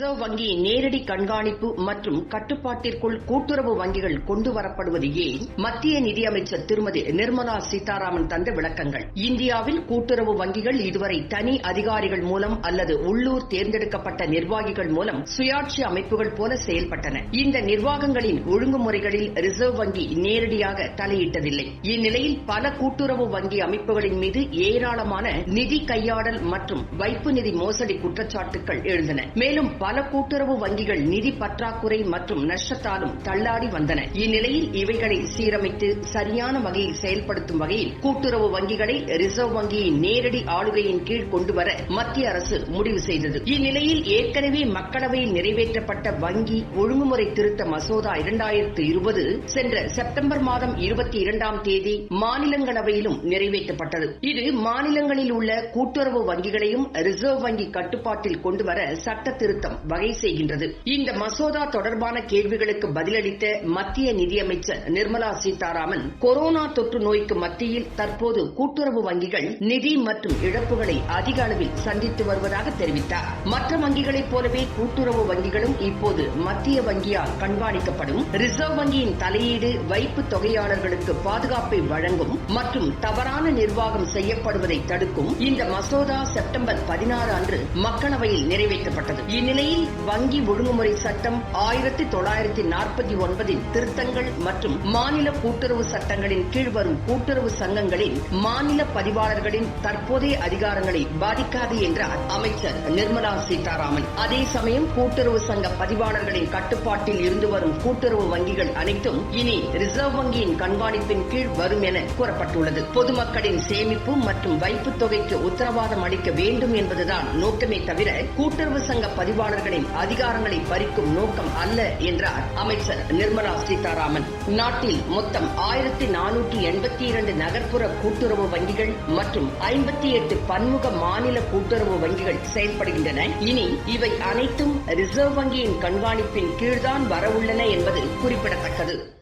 Reserve வங்கி நேரடி கண்காணிப்பு மற்றும் கட்டுப்பாட்டிற்குள் கூட்டுறவு வங்கிகள் கொண்டு வரப்படுவது ஏன்? மத்திய நிதியமைச்சர் திருமதி நிர்மலா சீதாராமன் தந்த விளக்கங்கள். இந்தியாவில் கூட்டுறவு வங்கிகள் இதுவரை தனி அதிகாரிகள் மூலம் அல்லது உள்ளூர் தேர்ந்தெடுக்கப்பட்ட நிர்வாகிகள் மூலம் சுயாட்சி அமைப்புகள் போல செயல்பட்டன. இந்த நிர்வாகங்களின் ஒழுங்குமுறைகளில் ரிசர்வ் வங்கி நேரடியாக தலையிட்டதில்லை. இந்நிலையில் பல கூட்டுறவு வங்கி அமைப்புகளின் மீது ஏராளமான நிதி கையாடல் மற்றும் வைப்பு நிதி மோசடி குற்றச்சாட்டுகள் எழுந்தன. மேலும் பல பல கூட்டுறவு வங்கிகள் நிதி பற்றாக்குறை மற்றும் நஷ்டத்தாலும் தள்ளாடி வந்தன. இந்நிலையில் இவைகளை சீரமைத்து சரியான வகையில் செயல்படுத்தும் வகையில் கூட்டுறவு வங்கிகளை ரிசர்வ் வங்கியின் நேரடி ஆளுகையின் கீழ் கொண்டுவர மத்திய அரசு முடிவு செய்தது. இந்நிலையில் ஏற்கனவே மக்களவையில் நிறைவேற்றப்பட்ட வங்கி ஒழுங்குமுறை திருத்த மசோதா இரண்டாயிரத்து இருபது சென்ற செப்டம்பர் மாதம் இருபத்தி இரண்டாம் தேதி மாநிலங்களவையிலும் நிறைவேற்றப்பட்டது. இது மாநிலங்களில் உள்ள கூட்டுறவு வங்கிகளையும் ரிசர்வ் வங்கி கட்டுப்பாட்டில் கொண்டுவர சட்ட திருத்தம் வகை செய்கின்றது. இந்த மசோதா தொடர்பான கேள்விகளுக்கு பதிலளித்த மத்திய நிதியமைச்சர் நிர்மலா சீதாராமன் கொரோனா தொற்று நோய்க்கு மத்தியில் தற்போது கூட்டுறவு வங்கிகள் நிதி மற்றும் இழப்புகளை அதிக அளவில் சந்தித்து வருவதாக தெரிவித்தார். மற்ற வங்கிகளைப் போலவே கூட்டுறவு வங்கிகளும் இப்போது மத்திய வங்கியால் கண்காணிக்கப்படும். ரிசர்வ் வங்கியின் தலையீடு வைப்பு தொகையாளர்களுக்கு பாதுகாப்பை வழங்கும் மற்றும் தவறான நிர்வாகம் செய்யப்படுவதை தடுக்கும் இந்த மசோதா செப்டம்பர் பதினாறு அன்று மக்களவையில் நிறைவேற்றப்பட்டது. இந்நிலையில் ஸ்டீல் வங்கி ஒழுங்குமுறை சட்டம் ஆயிரத்தி தொள்ளாயிரத்தி நாற்பத்தி ஒன்பதில் திருத்தங்கள் மற்றும் மாநில கூட்டுறவு சட்டங்களின் கீழ் வரும் கூட்டுறவு சங்கங்களின் மாநில பதிவாளர்களின் தற்போதைய அதிகாரங்களை பாதிக்காது என்றார் அமைச்சர் நிர்மலா சீதாராமன். அதே சமயம் கூட்டுறவு சங்க பதிவாளர்களின் கட்டுப்பாட்டில் இருந்து வரும் கூட்டுறவு வங்கிகள் அனைத்தும் இனி ரிசர்வ் வங்கியின் கண்காணிப்பின் கீழ் வரும் என கூறப்பட்டுள்ளது. பொதுமக்களின் சேமிப்பு மற்றும் வைப்பு தொகைக்கு உத்தரவாதம் அளிக்க வேண்டும் என்பதுதான் நோக்கமே தவிர கூட்டுறவு சங்க அவர்களின் அதிகாரங்களை பறிக்கும் நோக்கம் அல்ல என்றார் அமைச்சர் நிர்மலா சீதாராமன். நாட்டில் மொத்தம் ஆயிரத்தி நானூற்றி எண்பத்தி இரண்டு நகர்ப்புற கூட்டுறவு வங்கிகள் மற்றும் ஐம்பத்தி எட்டு பன்முக மாநில கூட்டுறவு வங்கிகள் செயல்படுகின்றன. இனி இவை அனைத்தும் ரிசர்வ் வங்கியின் கண்காணிப்பின் கீழ்தான் வரவுள்ளன என்பது குறிப்பிடத்தக்கது.